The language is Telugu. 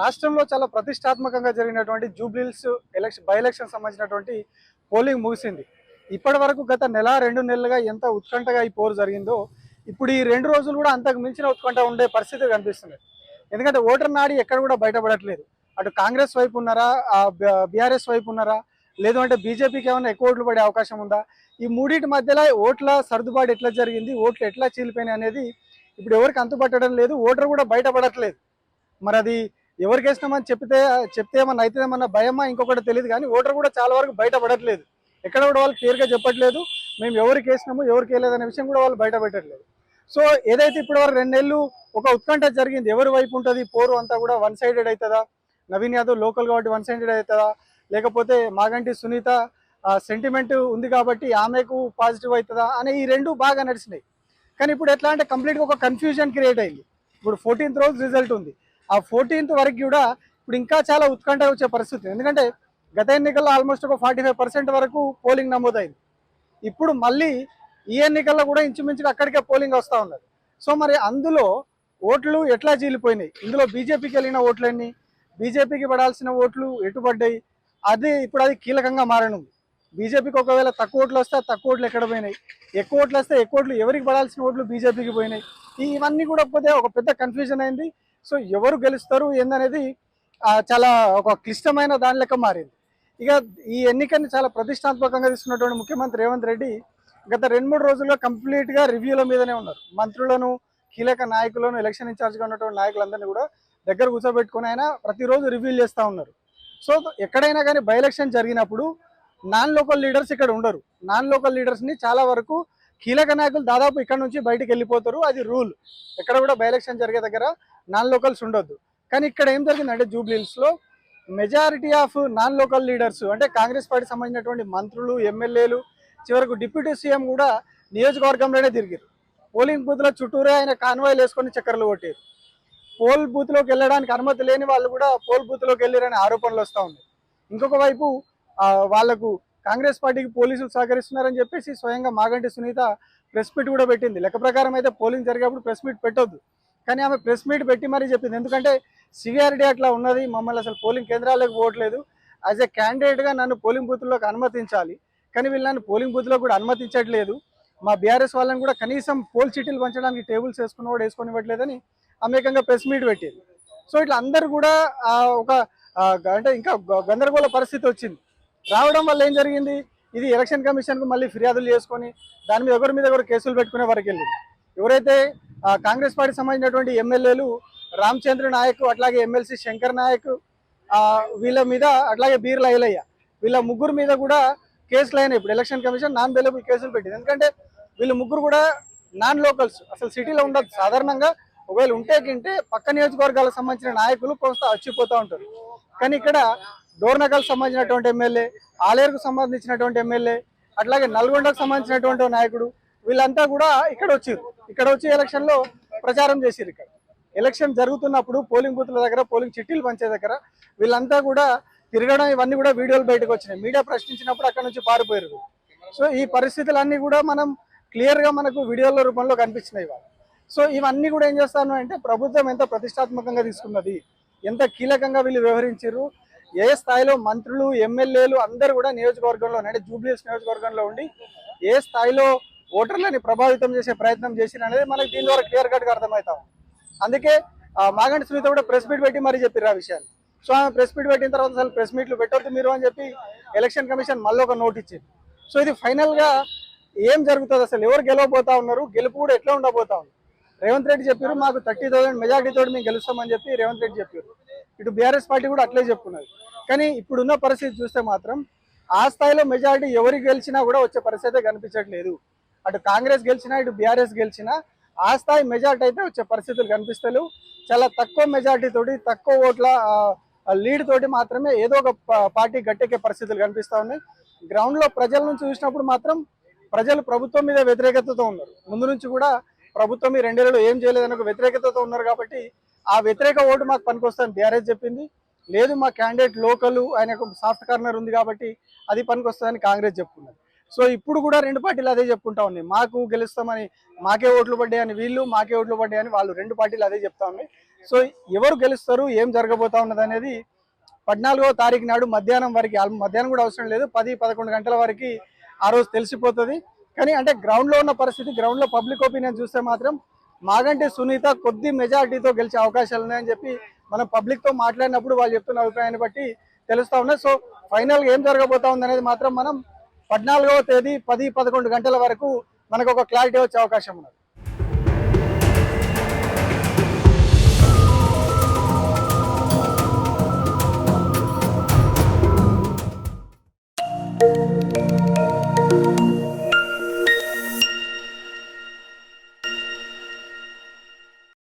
రాష్ట్రంలో చాలా ప్రతిష్టాత్మకంగా జరిగినటువంటి జూబ్లీల్స్ ఎలక్షన్ బై ఎలక్షన్ సంబంధించినటువంటి పోలింగ్ ముగిసింది. ఇప్పటి వరకు గత నెల రెండు నెలలుగా ఎంత ఉత్కంఠగా ఈ పోరు జరిగిందో ఇప్పుడు ఈ రెండు రోజులు కూడా అంతకు మించిన ఉత్కంఠ ఉండే పరిస్థితి కనిపిస్తుంది. ఎందుకంటే ఓటర్ నాడి ఎక్కడ కూడా బయటపడట్లేదు. అటు కాంగ్రెస్ వైపు ఉన్నారా బీఆర్ఎస్ వైపు ఉన్నారా లేదు అంటే బీజేపీకి ఏమైనా ఎక్కువ ఓట్లు పడే అవకాశం ఉందా? ఈ మూడింటి మధ్యలో ఓట్ల సర్దుబాటు ఎట్లా జరిగింది ఓట్లు ఎట్లా చీలిపోయినాయి అనేది ఇప్పుడు ఎవరికి అంతుపట్టడం లేదు ఓటర్ కూడా బయటపడట్లేదు. మరి అది ఎవరికి వేసినామని చెప్తే చెప్తే ఏమన్నా అయితే ఏమన్నా భయమా? ఇంకొకటి తెలియదు కానీ ఓటర్ కూడా చాలా వరకు బయటపడట్లేదు. ఎక్కడ కూడా వాళ్ళు క్లియర్గా చెప్పట్లేదు. మేము ఎవరికి వేసినాము ఎవరికి వేయలేదు అనే విషయం కూడా వాళ్ళు బయట పెట్టట్లేదు సో ఏదైతే ఇప్పటి వరకు రెండేళ్ళు ఒక ఉత్కంఠ జరిగింది ఎవరి వైపు ఉంటుంది పోరు అంతా కూడా వన్ సైడెడ్ అవుతుందా నవీన్ యాదవ్ లోకల్ కాబట్టి వన్ సైడెడ్ అవుతుందా లేకపోతే మాగంటి సునీత సెంటిమెంట్ ఉంది కాబట్టి ఆమెకు పాజిటివ్ అవుతుందా అనే ఈ రెండు బాగా నడిచినాయి. కానీ ఇప్పుడు ఎట్లా అంటే కంప్లీట్గా ఒక కన్ఫ్యూజన్ క్రియేట్ అయింది. ఇప్పుడు ఫోర్టీన్త్ రోజు రిజల్ట్ ఉంది. ఆ ఫోర్టీన్త్ వరకు కూడా ఇప్పుడు ఇంకా చాలా ఉత్కంఠ వచ్చే పరిస్థితి. ఎందుకంటే గత ఎన్నికల్లో ఆల్మోస్ట్ ఒక ఫార్టీ ఫైవ్ పర్సెంట్ వరకు పోలింగ్ నమోదైంది. ఇప్పుడు మళ్ళీ ఈ ఎన్నికల్లో కూడా ఇంచుమించుగా అక్కడికే పోలింగ్ వస్తూ ఉన్నది. సో మరి అందులో ఓట్లు ఎట్లా చీలిపోయినాయి ఇందులో బీజేపీకి వెళ్ళిన ఓట్లన్నీ బీజేపీకి పడాల్సిన ఓట్లు ఎటుపడ్డాయి అది ఇప్పుడు అది కీలకంగా మారనుంది. బీజేపీకి ఒకవేళ తక్కువ ఓట్లు వస్తే తక్కువ ఓట్లు ఎక్కడ పోయినాయి? ఎక్కువ ఓట్లు వస్తే ఎక్కువ ఓట్లు ఎవరికి పడాల్సిన ఓట్లు బీజేపీకి పోయినాయి? ఇవన్నీ కూడా పోతే ఒక పెద్ద కన్ఫ్యూజన్ అయింది. సో ఎవరు గెలుస్తారు ఏందనేది చాలా ఒక క్లిష్టమైన దాని లెక్క మారింది. ఇక ఈ ఎన్నికని చాలా ప్రతిష్టాత్మకంగా తీసుకున్నటువంటి ముఖ్యమంత్రి రేవంత్ రెడ్డి గత రెండు మూడు రోజుల్లో కంప్లీట్గా రివ్యూల మీదనే ఉన్నారు. మంత్రులను కీలక నాయకులను ఎలక్షన్ ఇన్ఛార్జ్గా ఉన్నటువంటి నాయకులందరినీ కూడా దగ్గర కూర్చోబెట్టుకుని ఆయన ప్రతిరోజు రివ్యూలు చేస్తూ ఉన్నారు. సో ఎక్కడైనా కానీ బై ఎలక్షన్ జరిగినప్పుడు నాన్ లోకల్ లీడర్స్ ఇక్కడ ఉండరు. నాన్ లోకల్ లీడర్స్ని చాలా వరకు కీలక నాయకులు దాదాపు ఇక్కడ నుంచి బయటకు వెళ్ళిపోతారు. అది రూల్. ఎక్కడ కూడా బై ఎలక్షన్ జరిగే దగ్గర నాన్ లోకల్స్ ఉండొద్దు. కానీ ఇక్కడ ఏం జరిగిందంటే జూబ్లీహిల్స్లో majority of non local leaders అంటే కాంగ్రెస్ పార్టీ సంబంధించినటువంటి మంత్రులు ఎమ్మెల్యేలు చివరకు డిప్యూటీ సీఎం కూడా నియోజకవర్గంలోనే తిరిగారు. పోలింగ్ బూత్ల చుట్టూరే ఆయన కాన్వాయ్లు వేసుకొని చక్కర్లు కొట్టారు. పోల్ బూత్లోకి వెళ్ళడానికి అనుమతి లేని వాళ్ళు కూడా పోల్ బూత్లోకి వెళ్ళారనే ఆరోపణలు వస్తూ ఉన్నాయి. ఇంకొక వైపు వాళ్ళకు కాంగ్రెస్ పార్టీకి పోలీసులు సహకరిస్తున్నారని చెప్పేసి స్వయంగా మాగంటి సునీత ప్రెస్ మీట్ కూడా పెట్టింది. లెక్క ప్రకారం అయితే పోలింగ్ జరిగేప్పుడు ప్రెస్ మీట్ పెట్టొద్దు. కానీ ఆమె ప్రెస్ మీట్ పెట్టి మరీ చెప్పింది. ఎందుకంటే సివియారిటీ అట్లా ఉన్నది. మమ్మల్ని అసలు పోలింగ్ కేంద్రాలకు పోవట్లేదు. యాజ్ ఎ క్యాండిడేట్గా నన్ను పోలింగ్ బూత్లోకి అనుమతించాలి. కానీ వీళ్ళు నన్ను పోలింగ్ బూత్లో కూడా అనుమతించట్లేదు. మా బీఆర్ఎస్ వాళ్ళని కూడా కనీసం పోల్ చీటీలు పంచడానికి టేబుల్స్ వేసుకున్న కూడా వేసుకొని ఇవ్వట్లేదని అమేకంగా ప్రెస్ మీట్ పెట్టింది. సో ఇట్లా అందరు కూడా ఒక అంటే ఇంకా గందరగోళ పరిస్థితి వచ్చింది. రావడం వల్ల ఏం జరిగింది? ఇది ఎలక్షన్ కమిషన్కు మళ్ళీ ఫిర్యాదులు చేసుకొని దాని మీద ఒకరి మీద ఒకరు కేసులు పెట్టుకునే వరకు వెళ్ళింది. ఎవరైతే కాంగ్రెస్ పార్టీ సంబంధించినటువంటి ఎమ్మెల్యేలు రామచంద్ర నాయక్ అట్లాగే ఎమ్మెల్సీ శంకర్ నాయక్ వీళ్ళ మీద అట్లాగే బీర్ల ఐలయ్య వీళ్ళ ముగ్గురు మీద కూడా కేసులు అయినాయి. ఇప్పుడు ఎలక్షన్ కమిషన్ నాన్ బెయిలబుల్ కేసులు పెట్టింది. ఎందుకంటే వీళ్ళు ముగ్గురు కూడా నాన్ లోకల్స్. అసలు సిటీలో ఉండదు. సాధారణంగా ఒకవేళ ఉంటే గింటే పక్క నియోజకవర్గాలకు సంబంధించిన నాయకులు కొంత అచ్చిపోతూ ఉంటారు. కానీ ఇక్కడ డోర్నకల్ సంబంధించినటువంటి ఎమ్మెల్యే ఆలేరుకు సంబంధించినటువంటి ఎమ్మెల్యే అట్లాగే నల్గొండకు సంబంధించినటువంటి నాయకుడు వీళ్ళంతా కూడా ఇక్కడ వచ్చారు. ఇక్కడ వచ్చి ఎలక్షన్లో ప్రచారం చేశారు ఇక్కడ. ఎలక్షన్ జరుగుతున్నప్పుడు పోలింగ్ బూత్ల దగ్గర పోలింగ్ చిట్టీలు పంచే దగ్గర వీళ్ళంతా కూడా తిరగడం ఇవన్నీ కూడా వీడియోలు బయటకు వచ్చినాయి. మీడియా ప్రశ్నించినప్పుడు అక్కడ నుంచి పారిపోయారు. సో ఈ పరిస్థితులన్నీ కూడా మనం క్లియర్గా మనకు వీడియోల రూపంలో కనిపించినాయి వాళ్ళు సో ఇవన్నీ కూడా ఏం చేస్తాను అంటే ప్రభుత్వం ఎంత ప్రతిష్టాత్మకంగా తీసుకున్నది ఎంత కీలకంగా వీళ్ళు వ్యవహరించారు ఏ స్థాయిలో మంత్రులు ఎమ్మెల్యేలు అందరూ కూడా నియోజకవర్గంలో అంటే జూబ్లీస్ నియోజకవర్గంలో ఉండి ఏ స్థాయిలో ఓటర్లని ప్రభావితం చేసే ప్రయత్నం చేసిన అనేది మనకి దీని ద్వారా క్లియర్ కట్గా అర్థమవుతాం. అందుకే మాగంటి సునీత కూడా ప్రెస్ మీట్ పెట్టి మరీ చెప్పారు ఆ విషయాలు సో ఆమె ప్రెస్ మీట్ పెట్టిన తర్వాత అసలు ప్రెస్ మీట్లు పెట్టొద్దు మీరు అని చెప్పి ఎలక్షన్ కమిషన్ మళ్ళీ ఒక నోట్ ఇచ్చింది. సో ఇది ఫైనల్గా ఏం జరుగుతుంది అసలు? ఎవరు గెలవబోతా ఉన్నారు? గెలుపు కూడా ఎట్లా ఉండబోతా ఉంది? రేవంత్ రెడ్డి చెప్పారు మాకు థర్టీ థౌసండ్ మెజార్టీ తోటి మేము గెలుస్తామని చెప్పి రేవంత్ రెడ్డి చెప్పారు ఇటు బీఆర్ఎస్ పార్టీ కూడా అట్లే చెప్పుకున్నది. కానీ ఇప్పుడున్న పరిస్థితి చూస్తే మాత్రం ఆ స్థాయిలో మెజారిటీ ఎవరికి గెలిచినా కూడా వచ్చే పరిస్థితి అయితే కనిపించట్లేదు. అటు కాంగ్రెస్ గెలిచినా ఇటు బీఆర్ఎస్ గెలిచినా ఆ స్థాయి మెజార్టీ అయితే వచ్చే పరిస్థితులు కనిపిస్తలేవు. చాలా తక్కువ మెజార్టీ తోటి తక్కువ ఓట్ల లీడ్ తోటి మాత్రమే ఏదో ఒక పార్టీ గట్టెక్కే పరిస్థితులు కనిపిస్తూ ఉన్నాయి. గ్రౌండ్లో ప్రజల నుంచి చూసినప్పుడు మాత్రం ప్రజలు ప్రభుత్వం మీద వ్యతిరేకతతో ఉన్నారు. ముందు నుంచి కూడా ప్రభుత్వం ఈ రెండేళ్ళలో ఏం చేయలేదని ఒక వ్యతిరేకతతో ఉన్నారు కాబట్టి ఆ వ్యతిరేక ఓటు మాకు పనికొస్తుందని బీఆర్ఎస్ చెప్పింది. లేదు మా క్యాండిడేట్ లోకల్ ఆయన సాఫ్ట్ కార్నర్ ఉంది కాబట్టి అది పనికొస్తుందని కాంగ్రెస్ చెప్పుకున్నది. సో ఇప్పుడు కూడా రెండు పార్టీలు అదే చెప్పుకుంటా ఉన్నాయి. మాకు గెలుస్తామని మాకే ఓట్లు పడ్డాయని వీళ్ళు మాకే ఓట్లు పడ్డాయని వాళ్ళు రెండు పార్టీలు అదే చెప్తా ఉన్నాయి. సో ఎవరు గెలుస్తారు ఏం జరగబోతా ఉన్నది అనేది పద్నాలుగో తారీఖు నాడు మధ్యాహ్నం వరకు మధ్యాహ్నం కూడా అవసరం లేదు. పది పదకొండు గంటల వరకు ఆ రోజు తెలిసిపోతుంది. కానీ అంటే గ్రౌండ్లో ఉన్న పరిస్థితి గ్రౌండ్లో పబ్లిక్ ఒపీనియన్ చూస్తే మాత్రం మాగంటే సునీత కొద్ది మెజారిటీతో గెలిచే అవకాశాలు ఉన్నాయని చెప్పి మనం పబ్లిక్తో మాట్లాడినప్పుడు వాళ్ళు చెప్తున్న అభిప్రాయాన్ని బట్టి తెలుస్తూ ఉన్నాయి. సో ఫైనల్గా ఏం జరగబోతా ఉంది అనేది మాత్రం మనం పద్నాలుగవ తేదీ పది పదకొండు గంటల వరకు మనకు ఒక క్లారిటీ వచ్చే అవకాశం ఉన్నది.